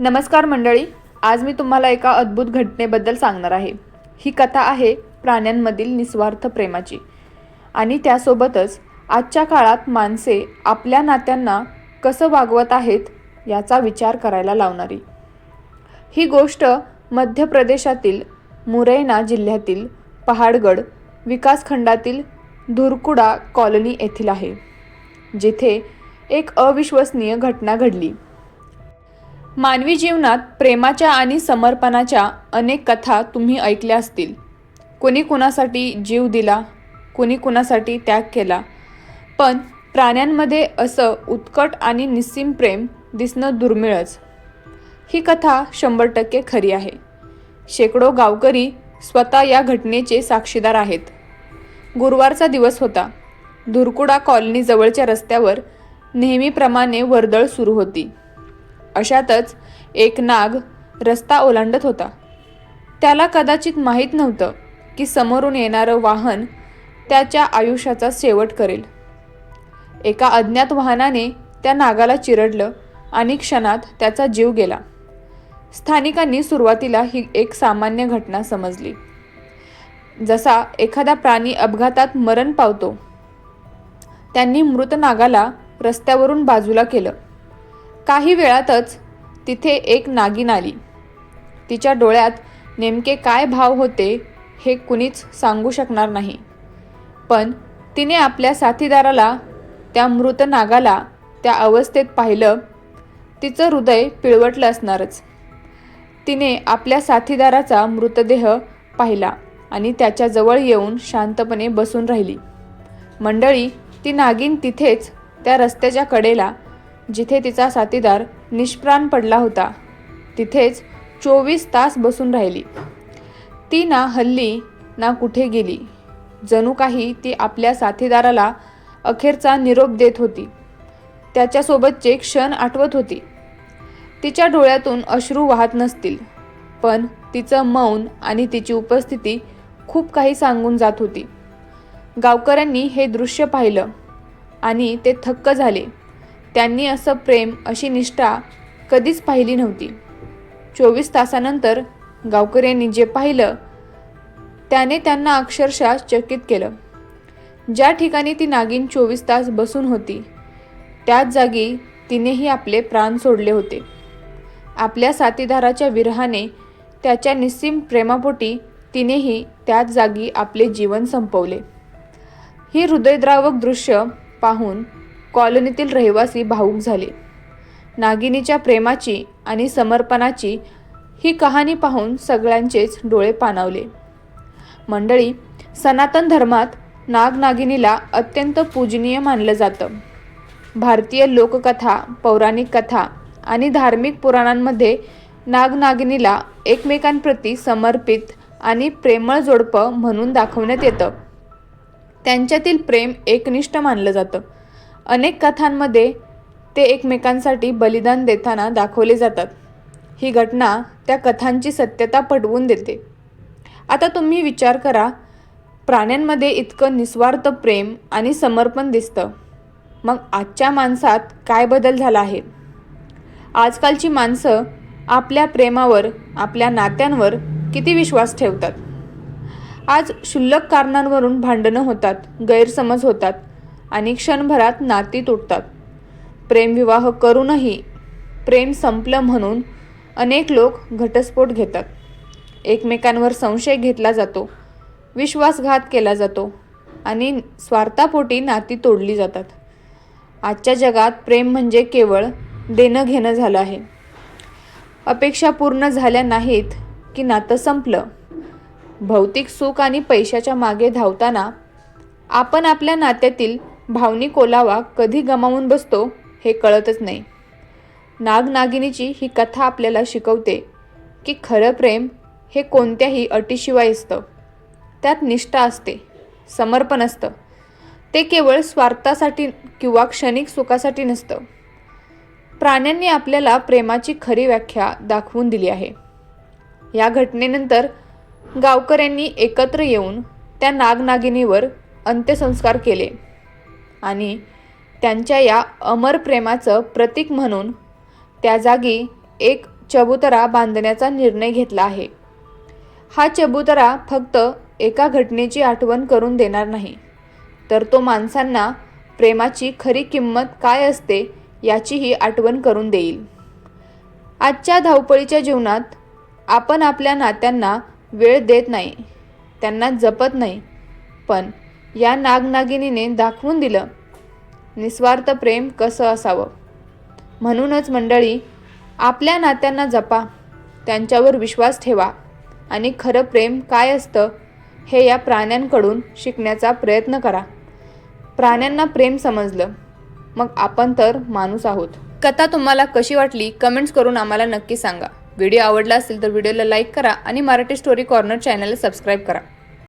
नमस्कार मंडळी आज मी तुम्हाला एका अद्भुत घटनेबद्दल सांगणार आहे. ही कथा आहे प्राण्यांमधील निस्वार्थ प्रेमाची. आणि त्यासोबतच आजच्या काळात माणसे आपल्या नात्यांना कसं वागवत आहेत याचा विचार करायला लावणारी. ही गोष्ट मध्य प्रदेशातील मुरैना जिल्ह्यातील पहाडगड विकासखंडातील धुरकुडा कॉलनी येथील आहे जिथे एक अविश्वसनीय घटना घडली. मानवी जीवनात प्रेमाच्या आणि समर्पणाच्या अनेक कथा तुम्ही ऐकल्या असतील. कोणी कुणासाठी जीव दिला कोणी कुणासाठी त्याग केला. पण प्राण्यांमध्ये असं उत्कट आणि निस्सीम प्रेम दिसणं दुर्मिळच. ही कथा शंभर टक्के खरी आहे. शेकडो गावकरी स्वतः या घटनेचे साक्षीदार आहेत. गुरुवारचा दिवस होता. धुरकुडा कॉलनी जवळच्या रस्त्यावर नेहमीप्रमाणे वर्दळ सुरू होती. अशातच एक नाग रस्ता ओलांडत होता. त्याला कदाचित माहीत नव्हतं की समोरून येणारं वाहन त्याच्या आयुष्याचा शेवट करेल. एका अज्ञात वाहनाने त्या नागाला चिरडलं आणि क्षणात त्याचा जीव गेला. स्थानिकांनी सुरुवातीला ही एक सामान्य घटना समजली. जसा एखादा प्राणी अपघातात मरण पावतो त्यांनी मृत नागाला रस्त्यावरून बाजूला केलं. काही वेळातच तिथे एक नागिन आली. तिच्या डोळ्यात नेमके काय भाव होते हे कुणीच सांगू शकणार नाही. पण तिने आपल्या साथीदाराला त्या मृत नागाला त्या अवस्थेत पाहिलं तिचं हृदय पिळवटलं असणारच. तिने आपल्या साथीदाराचा मृतदेह पाहिला आणि त्याच्याजवळ येऊन शांतपणे बसून राहिली. मंडळी ती नागिन तिथेच त्या रस्त्याच्या कडेला जिथे तिचा साथीदार निष्प्राण पडला होता तिथेच चोवीस तास बसून राहिली. ती ना हल्ली ना कुठे गेली. जणू काही ती आपल्या साथीदाराला अखेरचा निरोप देत होती. त्याच्यासोबतचे क्षण आठवत होती. तिच्या डोळ्यातून अश्रू वाहत नसतील पण तिचं मौन आणि तिची उपस्थिती खूप काही सांगून जात होती. गावकऱ्यांनी हे दृश्य पाहिलं आणि ते थक्क झाले. त्यांनी असं प्रेम अशी निष्ठा कधीच पाहिली नव्हती. चोवीस तासानंतर गावकऱ्यांनी जे पाहिलं त्याने त्यांना अक्षरशः चकित केलं. ज्या ठिकाणी ती नागिन चोवीस तास बसून होती त्याच जागी तिनेही आपले प्राण सोडले होते. आपल्या साथीदाराच्या विरहाने त्याच्या निस्सीम प्रेमापोटी तिनेही त्याच जागी आपले जीवन संपवले. ही हृदयद्रावक दृश्य पाहून कॉलनीतील रहिवासी भाऊक झाले. नागिनीच्या प्रेमाची आणि समर्पणाची ही कहाणी पाहून सगळ्यांचेच डोळे पाणावले. मंडळी सनातन धर्मात नागनागिनीला अत्यंत पूजनीय मानलं जातं. भारतीय लोककथा पौराणिक कथा आणि धार्मिक पुराणांमध्ये नागनागिनीला एकमेकांप्रती समर्पित आणि प्रेमळ जोडपं म्हणून दाखवण्यात येतं. त्यांच्यातील प्रेम एकनिष्ठ मानलं जातं. अनेक कथांमध्ये ते एकमेकांसाठी बलिदान देताना दाखवले जातात. ही घटना त्या कथांची सत्यता पटवून देते. आता तुम्ही विचार करा प्राण्यांमध्ये इतकं निस्वार्थ प्रेम आणि समर्पण दिसतं. मग आजच्या माणसात काय बदल झाला आहे? आजकालची माणसं आपल्या प्रेमावर आपल्या नात्यांवर किती विश्वास ठेवतात? आज क्षुल्लक कारणांवरून भांडणं होतात गैरसमज होतात आणि क्षणभरात नाती तुटतात. प्रेमविवाह करूनही प्रेम संपलं म्हणून अनेक लोक घटस्फोट घेतात. एकमेकांवर संशय घेतला जातो विश्वासघात केला जातो आणि स्वार्थापोटी नाती तोडली जातात. आजच्या जगात प्रेम म्हणजे केवळ देणं घेणं झालं आहे. अपेक्षा पूर्ण झाल्या नाहीत की नातं संपलं. भौतिक सुख आणि पैशाच्या मागे धावताना आपण आपल्या नात्यातील भावनिक ओलावा कधी गमावून बसतो हे कळतच नाही. नागनागिनीची ही कथा आपल्याला शिकवते की खरं प्रेम हे कोणत्याही अटीशिवाय असतं. त्यात निष्ठा असते समर्पण असतं. ते केवळ स्वार्थासाठी किंवा क्षणिक सुखासाठी नसतं. प्राण्यांनी आपल्याला प्रेमाची खरी व्याख्या दाखवून दिली आहे. या घटनेनंतर गावकऱ्यांनी एकत्र येऊन त्या नागनागिनीवर अंत्यसंस्कार केले. आणि त्यांच्या या अमर प्रेमाचं प्रतीक म्हणून त्या जागी एक चबुतरा बांधण्याचा निर्णय घेतला आहे. हा चबुतरा फक्त एका घटनेची आठवण करून देणार नाही तर तो माणसांना प्रेमाची खरी किंमत काय असते याचीही आठवण करून देईल. आजच्या धावपळीच्या जीवनात आपण आपल्या नात्यांना वेळ देत नाही त्यांना जपत नाही पण या नागनागिनीने दाखवून दिलं. निस्वार्थ प्रेम कसं असावं? म्हणूनच मंडळी आपल्या नात्यांना जपा. त्यांच्यावर विश्वास ठेवा. आणि खरं प्रेम काय असतं हे या प्राण्यांकडून शिकण्याचा प्रयत्न करा. प्राण्यांना प्रेम समजलं. मग आपण तर माणूस आहोत. कथा तुम्हाला कशी वाटली कमेंट्स करून आम्हाला नक्की सांगा. व्हिडिओ आवडला असेल तर व्हिडिओला लाईक करा आणि मराठी स्टोरी कॉर्नर चॅनलला सबस्क्राईब करा.